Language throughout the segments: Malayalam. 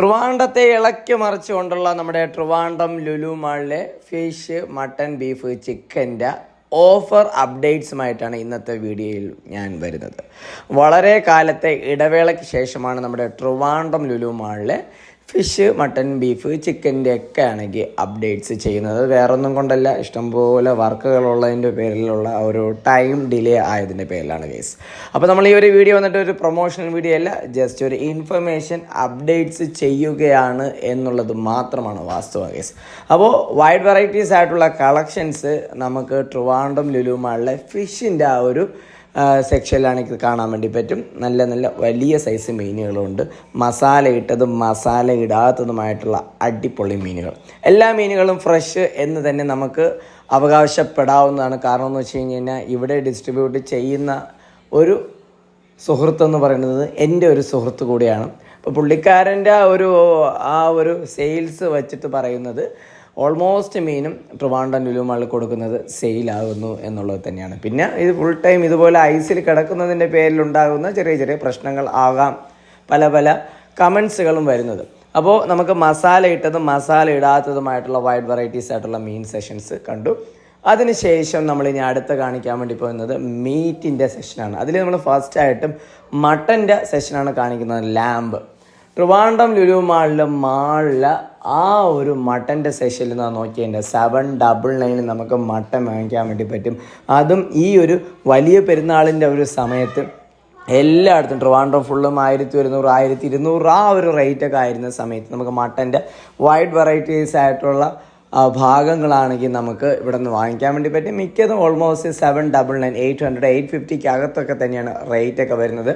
ട്രിവാൻഡത്തെ ഇളക്കി മറിച്ചുകൊണ്ടുള്ള നമ്മുടെ ട്രിവാണ്ടം ലുലു മാളിലെ ഫിഷ് മട്ടൺ ബീഫ് ചിക്കന്റെ ഓഫർ അപ്ഡേറ്റ്സുമായിട്ടാണ് ഇന്നത്തെ വീഡിയോയിൽ ഞാൻ വരുന്നത്. വളരെ കാലത്തെ ഇടവേളയ്ക്ക് ശേഷമാണ് നമ്മുടെ ട്രിവാണ്ടം ലുലു മാളിലെ ഫിഷ് മട്ടൺ ബീഫ് ചിക്കന്റെ ഒക്കെ ആണെങ്കിൽ അപ്ഡേറ്റ്സ് ചെയ്യുന്നത്. വേറൊന്നും കൊണ്ടല്ല ഇഷ്ടംപോലെ വർക്കുകളുള്ളതിന്റെ പേരിലുള്ള ഒരു ടൈം ഡിലേ ആയതിന്റെ പേരിലാണ് കേസ് അപ്പോൾ നമ്മൾ ഈ ഒരു വീഡിയോ വന്നിട്ട് ഒരു പ്രൊമോഷണൽ വീഡിയോ അല്ല ജസ്റ്റ് ഒരു ഇൻഫർമേഷൻ അപ്ഡേറ്റ്സ് ചെയ്യുകയാണ് എന്നുള്ളത് മാത്രമാണ് വാസ്തവ കേസ് അപ്പോൾ വൈഡ് വെറൈറ്റീസ് ആയിട്ടുള്ള കളക്ഷൻസ് നമുക്ക് ട്രിവാൻഡം ലുലുമാളിലെ ഫിഷിന്റെ ആ ഒരു സെക്ഷനിലാണ് ഇത് കാണാൻ വേണ്ടി പറ്റും. നല്ല നല്ല വലിയ സൈസ് മീനുകളുണ്ട്. മസാല ഇട്ടതും മസാല ഇടാത്തതുമായിട്ടുള്ള അടിപൊളി മീനുകൾ. എല്ലാ മീനുകളും ഫ്രഷ് എന്ന് തന്നെ നമുക്ക് അവകാശപ്പെടാവുന്നതാണ്. കാരണം എന്ന് വെച്ച് കഴിഞ്ഞ് കഴിഞ്ഞാൽ ഇവിടെ ഡിസ്ട്രിബ്യൂട്ട് ചെയ്യുന്ന ഒരു സുഹൃത്ത് എന്ന് പറയുന്നത് എന്റെ ഒരു സുഹൃത്ത് കൂടിയാണ്. അപ്പോൾ പുള്ളിക്കാരന്റെ ഒരു ആ ഒരു സെയിൽസ് വച്ചിട്ട് പറയുന്നത് ഓൾമോസ്റ്റ് മീനും ട്രിവാൻഡം ലുലുമാളിൽ കൊടുക്കുന്നത് സെയിലാകുന്നു എന്നുള്ളത് തന്നെയാണ്. പിന്നെ ഇത് ഫുൾ ടൈം ഇതുപോലെ ഐസിൽ കിടക്കുന്നതിന്റെ പേരിലുണ്ടാകുന്ന ചെറിയ ചെറിയ പ്രശ്നങ്ങൾ ആകാം. പല പല കമൻസുകളും വരുന്നത്. അപ്പോൾ നമുക്ക് മസാല ഇട്ടതും മസാല ഇടാത്തതുമായിട്ടുള്ള വൈഡ് വെറൈറ്റീസ് ആയിട്ടുള്ള മീൻ സെഷൻസ് കണ്ടു. അതിനുശേഷം നമ്മൾ ഇനി അടുത്ത കാണിക്കാൻ വേണ്ടി പോകുന്നത് മീറ്റിന്റെ സെഷനാണ് അതിൽ നമ്മൾ ഫസ്റ്റായിട്ടും മട്ടന്റെ സെഷനാണ് കാണിക്കുന്നത്. ലാമ്പ് ട്രിവാൻഡം ലുലു മാളിലെ മാളിൽ ആ ഒരു മട്ടന്റെ സെഷനിൽ നിന്ന് നോക്കിയതിന്റെ സെവൻ ഡബിൾ നയനിൽ നമുക്ക് മട്ടൻ വാങ്ങിക്കാൻ വേണ്ടി പറ്റും. അതും ഈ ഒരു വലിയ പെരുന്നാളിന്റെ ഒരു സമയത്ത് എല്ലായിടത്തും ട്രിവാൻഡ്രം ഫുള്ളും ആയിരത്തി ഒരുന്നൂറ് ആയിരത്തി ഇരുന്നൂറ് ആ ഒരു റേറ്റൊക്കെ ആയിരുന്ന സമയത്ത് നമുക്ക് മട്ടന്റെ വൈഡ് വെറൈറ്റീസ് ആയിട്ടുള്ള ഭാഗങ്ങളാണെങ്കിൽ നമുക്ക് ഇവിടെ നിന്ന് വാങ്ങിക്കാൻ വേണ്ടി പറ്റും. മിക്കതും almost seven double nine eight hundred eight ഫിഫ്റ്റിക്ക് അകത്തൊക്കെ തന്നെയാണ് റേറ്റൊക്കെ വരുന്നത്.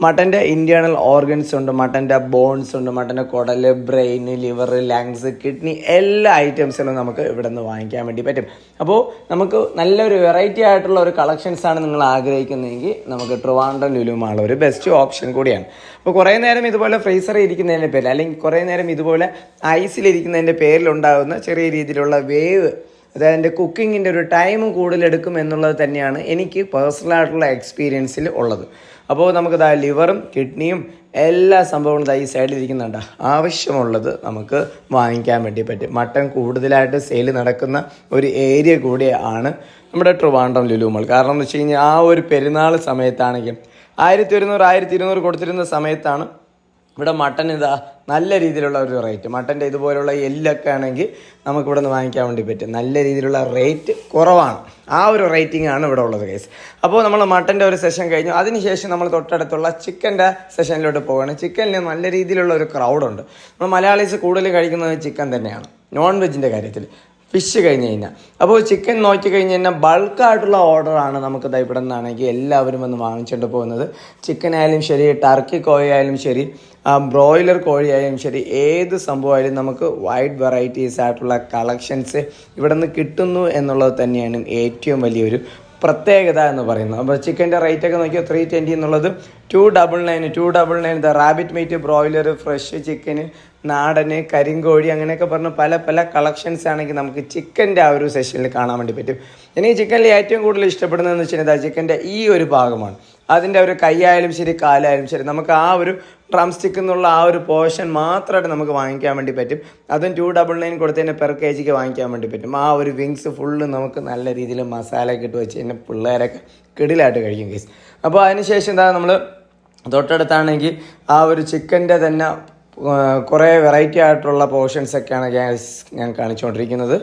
മട്ടന്റെ ഇന്റേർണൽ ഓർഗൻസ് ഉണ്ട് മട്ടന്റെ ബോൺസ് ഉണ്ട് മട്ടന്റെ കുടൽ ബ്രെയിൻ ലിവർ ലങ്സ് കിഡ്നി എല്ലാ ഐറ്റംസിലും നമുക്ക് ഇവിടെ നിന്ന് വാങ്ങിക്കാൻ വേണ്ടി പറ്റും. അപ്പോൾ നമുക്ക് നല്ലൊരു വെറൈറ്റി ആയിട്ടുള്ള ഒരു കളക്ഷൻസ് ആണ് നിങ്ങൾ ആഗ്രഹിക്കുന്നതെങ്കിൽ നമുക്ക് ട്രിവാൻഡ്രം ലുലുമാണ് ഒരു ബെസ്റ്റ് ഓപ്ഷൻ കൂടിയാണ്. അപ്പോൾ കുറേ നേരം ഇതുപോലെ ഫ്രീസറിൽ ഇരിക്കുന്നതിന്റെ പേരിൽ അല്ലെങ്കിൽ കുറേ നേരം ഇതുപോലെ ഐസിലിരിക്കുന്നതിന്റെ പേരിലുണ്ടാകുന്ന ചെറിയ രീതിയിലുള്ള വേവ് അതായത് എന്റെ കുക്കിങ്ങിന്റെ ഒരു ടൈം കൂടുതലെടുക്കും എന്നുള്ളത് തന്നെയാണ് എനിക്ക് പേഴ്സണലായിട്ടുള്ള എക്സ്പീരിയൻസിൽ ഉള്ളത്. അപ്പോൾ നമുക്ക് ദാ ലിവറും കിഡ്നിയും എല്ലാ സംഭവങ്ങളും ദാ ഈ സൈഡിൽ ഇരിക്കുന്നുണ്ട്. ആവശ്യമുള്ളത് നമുക്ക് വാങ്ങിക്കാൻ വേണ്ടി പറ്റും. മട്ടൻ കൂടുതലായിട്ട് സെയിൽ നടക്കുന്ന ഒരു ഏരിയ കൂടിയാണ് നമ്മുടെ ട്രിവാൻഡ്രം ലുലുമൾ കാരണം എന്ന് വെച്ച് കഴിഞ്ഞാൽ ആ ഒരു പെരുന്നാൾ സമയത്താണെങ്കിൽ ആയിരത്തി ഒരുന്നൂറ് ആയിരത്തി ഇരുന്നൂറ് കൊടുത്തിരുന്ന സമയത്താണ് ഇവിടെ മട്ടൻ ഇതാ നല്ല രീതിയിലുള്ള ഒരു റേറ്റ് മട്ടന്റെ ഇതുപോലുള്ള എല്ലൊക്കെ ആണെങ്കിൽ നമുക്ക് ഇവിടെ നിന്ന് വാങ്ങിക്കാൻ വേണ്ടി പറ്റും. നല്ല രീതിയിലുള്ള റേറ്റ് കുറവാണ്. ആ ഒരു റേറ്റിംഗ് ആണ് ഇവിടെ ഉള്ളത് കേസ് അപ്പോൾ നമ്മൾ മട്ടന്റെ ഒരു സെഷൻ കഴിഞ്ഞു. അതിനുശേഷം നമ്മൾ തൊട്ടടുത്തുള്ള ചിക്കന്റെ സെഷനിലോട്ട് പോവുകയാണ്. ചിക്കനിൽ നല്ല രീതിയിലുള്ള ഒരു ക്രൗഡുണ്ട് നമ്മൾ മലയാളീസ് കൂടുതൽ കഴിക്കുന്നത് ചിക്കൻ തന്നെയാണ്. നോൺ വെജിന്റെ കാര്യത്തിൽ. ഫിഷ് കഴിഞ്ഞ് കഴിഞ്ഞാൽ. അപ്പോൾ ചിക്കൻ നോക്കി കഴിഞ്ഞ് കഴിഞ്ഞാൽ ബൾക്കായിട്ടുള്ള ഓർഡറാണ് നമുക്ക് ഇവിടെ നിന്നാണെങ്കിൽ എല്ലാവരും വന്ന് വാങ്ങിച്ചുകൊണ്ട് പോകുന്നത്. ചിക്കൻ ആയാലും ശരി ടർക്കി കോയ ആയാലും ശരി ബ്രോയിലർ കോഴിയായാലും ശരി ഏത് സംഭവമായാലും നമുക്ക് വൈഡ് വെറൈറ്റീസ് ആയിട്ടുള്ള കളക്ഷൻസ് ഇവിടെ നിന്ന് കിട്ടുന്നു എന്നുള്ളത് തന്നെയാണ് ഏറ്റവും വലിയൊരു പ്രത്യേകത എന്ന് പറയുന്നത്. അപ്പോൾ ചിക്കന്റെ റേറ്റ് ഒക്കെ നോക്കിയാൽ ത്രീ ട്വന്റി എന്നുള്ളത് two double nine two double nine the rabbit meat broiler fresh ചിക്കന് നാടന് കരിങ്കോഴി അങ്ങനെയൊക്കെ പറഞ്ഞ് പല പല കളക്ഷൻസ് ആണെങ്കിൽ നമുക്ക് ചിക്കന്റെ ആ ഒരു സെഷനിൽ കാണാൻ വേണ്ടി പറ്റും. എനിക്ക് ചിക്കനിൽ ഏറ്റവും കൂടുതൽ ഇഷ്ടപ്പെടുന്നതെന്ന് വെച്ചാൽ ചിക്കന്റെ ഈ ഒരു ഭാഗമാണ്. അതിന്റെ ഒരു കൈയായാലും ശരി കാലായാലും ശരി നമുക്ക് ആ ഒരു ഡ്രം സ്റ്റിക്ക് എന്നുള്ള ആ ഒരു പോർഷൻ മാത്രമായിട്ട് നമുക്ക് വാങ്ങിക്കാൻ വേണ്ടി പറ്റും. അതും ടു ഡബിൾ നയൻ കൊടുത്തതിന് പെർ കെ ജിക്ക് വാങ്ങിക്കാൻ വേണ്ടി പറ്റും. ആ ഒരു വിങ്സ് ഫുള്ള് നമുക്ക് നല്ല രീതിയിൽ മസാല ഇട്ട് വെച്ച് കഴിഞ്ഞാൽ പിള്ളേരൊക്കെ കിടിലായിട്ട് കഴിക്കും കേസ് അപ്പോൾ അതിനുശേഷം എന്താ നമ്മൾ തൊട്ടടുത്താണെങ്കിൽ ആ ഒരു ചിക്കന്റെ തന്നെ കുറേ വെറൈറ്റി ആയിട്ടുള്ള പോർഷൻസൊക്കെയാണ് guys ഞാൻ കാണിച്ചുകൊണ്ടിരിക്കുന്നത്.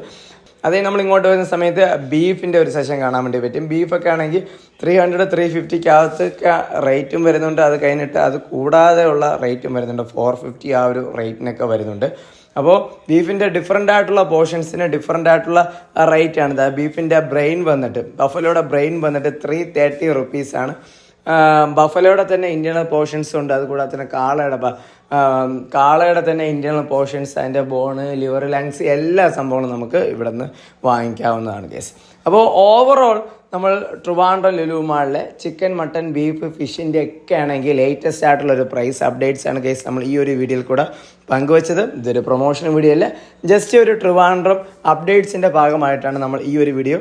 അതേ നമ്മൾ ഇങ്ങോട്ട് വരുന്ന സമയത്ത് ബീഫിന്റെ ഒരു സെഷൻ കാണാൻ വേണ്ടി പറ്റും. ബീഫൊക്കെ ആണെങ്കിൽ ത്രീ ഹൺഡ്രഡ് ത്രീ ഫിഫ്റ്റിക്കകത്തൊക്കെ റേറ്റും വരുന്നുണ്ട്. അത് കഴിഞ്ഞിട്ട് അത് കൂടാതെ ഉള്ള റേറ്റും വരുന്നുണ്ട്. ഫോർ ഫിഫ്റ്റി ആ ഒരു റേറ്റിനൊക്കെ വരുന്നുണ്ട്. അപ്പോൾ ബീഫിന്റെ ഡിഫറെന്റ് ആയിട്ടുള്ള പോർഷൻസിന് ഡിഫറെന്റ് ആയിട്ടുള്ള റേറ്റ് ആണ്. ബീഫിന്റെ ബ്രെയിൻ വന്നിട്ട് ബഫലോയുടെ ബ്രെയിൻ വന്നിട്ട് ത്രീ തേർട്ടി റുപ്പീസാണ് ബഫലോയുടെ തന്നെ ഇന്ത്യൻ പോർഷൻസ് ഉണ്ട്. അതുകൂടാതെ തന്നെ കാളയുടെ കാളയുടെ തന്നെ ഇന്റേണൽ പോർഷൻസ് അതിന്റെ ബോണ് ലിവർ ലങ്സ് എല്ലാ സംഭവങ്ങളും നമുക്ക് ഇവിടെ നിന്ന് വാങ്ങിക്കാവുന്നതാണ് കേസ് അപ്പോൾ ഓവറോൾ നമ്മൾ ട്രിവാൻഡ്രം ലുലുമാളിലെ ചിക്കൻ മട്ടൺ ബീഫ് ഫിഷിന്റെ ഒക്കെ ആണെങ്കിൽ ലേറ്റസ്റ്റ് ആയിട്ടുള്ള ഒരു പ്രൈസ് അപ്ഡേറ്റ്സ് ആണ് കേസ് നമ്മൾ ഈ ഒരു വീഡിയോയിൽ കൂടെ പങ്കുവച്ചത്. ഇതൊരു പ്രൊമോഷൻ വീഡിയോ അല്ല ജസ്റ്റ് ഒരു ട്രിവാൻഡ്രം അപ്ഡേറ്റ്സിന്റെ ഭാഗമായിട്ടാണ് നമ്മൾ ഈ ഒരു വീഡിയോ